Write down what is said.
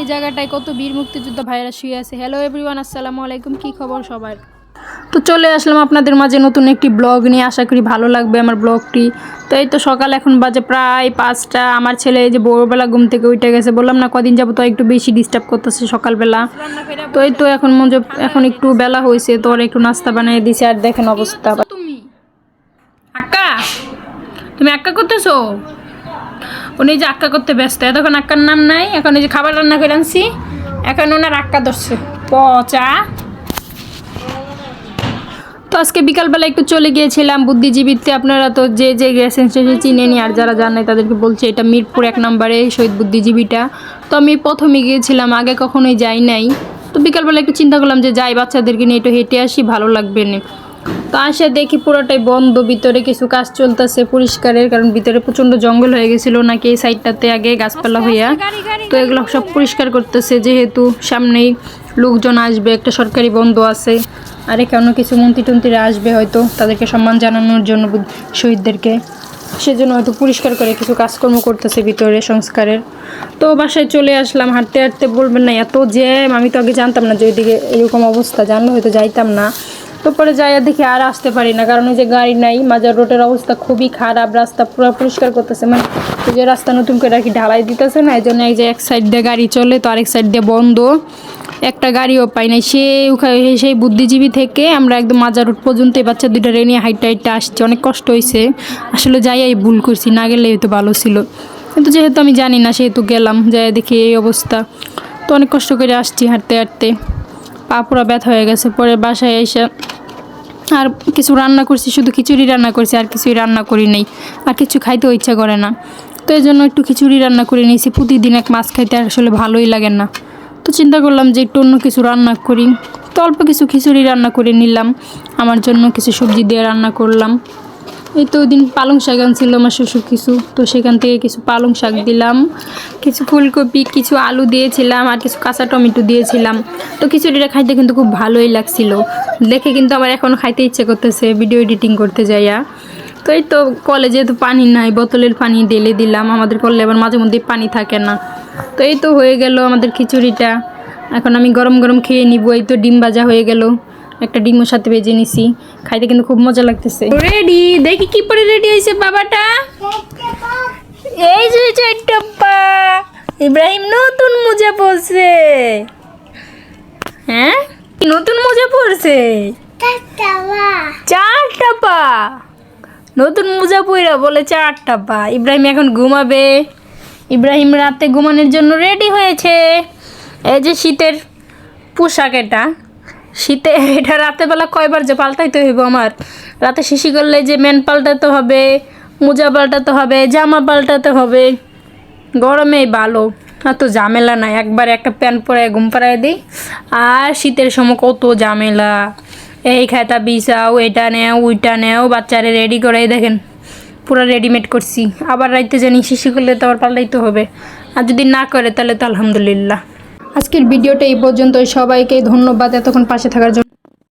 এই জায়গাটায় কত বীর মুক্তিযোদ্ধা ভাইরা শুয়ে আছে। হ্যালো এভরিওয়ান আসসালামু আলাইকুম, কি খবর সবার? তো চলে আসলাম আপনাদের মাঝে নতুন একটি ব্লগ নিয়ে। আশা করি ভালো লাগবে আমার ব্লগটি। তো এই তো সকাল, এখন বাজে প্রায় পাঁচটা। আমার ছেলে যে ভোরবেলা ঘুম থেকে উঠে গেছে, বললাম না কদিন যাব তো একটু বেশি ডিস্টার্ব করতেছে সকালবেলা। তো এই তো এখন মনে এখন একটু বেলা হয়েছে, তো একটু নাস্তা বানিয়ে দিছে। আর দেখেন অবস্থা। তুমি? আক্কা? তুমি আক্কা করতেছো? উনি যে আক্কা করতে ব্যস্ত, এতক্ষণ আক্কার নাম নাই, এখন এই যে খাবার রান্না করে আনছি, এখন ওনার আক্কা ধরছে পচা তো আজকে বিকালবেলা একটু চলে গিয়েছিলাম বুদ্ধিজীবীতে আপনারা তো যে যে গেছেন সে চিনেনি আর যারা জান তাদেরকে বলছে এটা মিরপুর এক নম্বরে শহীদ বুদ্ধিজীবীটা। তো আমি প্রথমে গিয়েছিলাম, আগে কখনোই যাই নাই। তো বিকালবেলা একটু চিন্তা করলাম যে যাই, বাচ্চাদেরকে নিয়ে একটু হেঁটে আসি, ভালো লাগবে না। তো আসে দেখি পুরোটাই বন্ধ ভিতরে কিছু কাজ চলতেছে পরিষ্কারের কারণ ভিতরে প্রচণ্ড জঙ্গল হয়ে গেছিল নাকি এই সাইডটাতে আগে গাছপালা হইয়া। তো এগুলো সব পরিষ্কার করতেছে যেহেতু সামনেই লোকজন আসবে একটা সরকারি বন্ধ আছে। আর এখানে কিছু মন্ত্রী টন্ত্রীরা আসবে হয়তো তাদেরকে সম্মান জানানোর জন্য শহীদদেরকে। সেজন্য হয়তো পরিষ্কার করে কিছু কাজকর্ম করতেছে ভিতরে সংস্কারের। তো বাসায় চলে আসলাম হাঁটতে হাঁটতে বলবেন না এত জ্যাম আমি তো আগে জানতাম না যে ওইদিকে এরকম অবস্থা জানলে হয়তো যাইতাম না। তো পরে যাইয়া দেখি আর আসতে পারি না। কারণ ওই যে গাড়ি নাই, মাজার রোডের অবস্থা খুবই খারাপ, রাস্তা পুরো পরিষ্কার করতেছে। মানে ওই যে রাস্তা নতুন করে আর কি ঢালাই দিতেছে না এই জন্য এক যে এক সাইড দিয়ে গাড়ি চলে তো আরেক সাইড দিয়ে বন্ধ। একটা গাড়িও পাই নাই। সে সেই বুদ্ধিজীবী থেকে আমরা একদম মাজার রোড পর্যন্ত এই বাচ্চা দুইটা রেনিয়ে হাইটটা হাইটটা আসছি। অনেক কষ্ট হয়েছে আসলে যাইয়াই ভুল করছি, না গেলে হয়তো ভালো ছিল। কিন্তু যেহেতু আমি জানি না, সেহেতু গেলাম, যাই দেখি এই অবস্থা। তো অনেক কষ্ট করে আসছি হাঁটতে হাঁটতে। পা পুরো ব্যথা হয়ে গেছে, পরে বাসায় এসে আর কিছু রান্না করছি, শুধু খিচুড়ি রান্না করছি, আর কিছুই রান্না করি নেই, আর কিছু খাইতেও ইচ্ছা করে না। তো এই জন্য একটু খিচুড়ি রান্না করে নিয়েছি, প্রতিদিন এক মাছ খাইতে আসলে ভালোই লাগে না। তো চিন্তা করলাম যে একটু অন্য কিছু রান্না করি। তো অল্প কিছু খিচুড়ি রান্না করে নিলাম, আমার জন্য কিছু সবজি দিয়ে রান্না করলাম। এই তো দিন পালং শাক আনছিল আমার শ্বশুর কিছু। তো সেখান থেকে কিছু পালং শাক দিলাম, কিছু ফুলকপি, কিছু আলু দিয়েছিলাম আর কিছু কাঁচা টমেটো দিয়েছিলাম। তো খিচুড়িটা খাইতে কিন্তু খুব ভালোই লাগছিল। দেখে কিন্তু আমার এখন খাইতে ইচ্ছে করতেছে ভিডিও এডিটিং করতে যাইয়া। তো এই তো কলেজে তো পানি নাই, বোতলের পানি ঢেলে দিলাম। আমাদের কলে আবার মাঝে মধ্যে পানি থাকে না। তো এই তো হয়ে গেল আমাদের খিচুড়িটা। এখন আমি গরম গরম খেয়ে নিব। এই তো ডিম ভাজা হয়ে গেল। একটা ডিমও সাথে ভেজে নিছি। খাইতে কিন্তু খুব মজা লাগতেছে। রেডি দেখি কি পরে রেডি হয়েছে বাবাটা? এই যে চারটাপ্পা ইব্রাহিম নতুন মোজা পরছে। হ্যাঁ? নতুন মোজা পরছে? চারটা পা। নতুন মোজা পইরা বলে চারটা পা। ইব্রাহিম এখন ঘুমাবে। ইব্রাহিম রাতে ঘুমানোর জন্য রেডি হয়েছে। এই যে শীতের পোশাক এটা। শীতে, এটা রাতেবেলা কয়বার যে পাল্টাইতে হইব আমার। রাতে শিশি করলে যে মেন পাল্টাতে হবে, মোজা পাল্টাতে হবে, জামা পাল্টাতে হবে গরমে ভালো আর তো ঝামেলা নাই, একবার একটা প্যান্ট পরে ঘুম পাড়ায় দিই। আর শীতের সময় কত ঝামেলা। এই খাতা বিছাও, এটা নেও, ওইটা নেও, বাচ্চারে রেডি করে দেখেন, পুরো রেডিমেড করছি। আবার রাইতে জানি শিশি করলে তো আবার পাল্টাইতে হবে। আর যদি না করে তাহলে তো আলহামদুলিল্লাহ। আজকের ভিডিওটা এই পর্যন্ত সবাইকে ধন্যবাদ এতক্ষণ পাশে থাকার জন্য।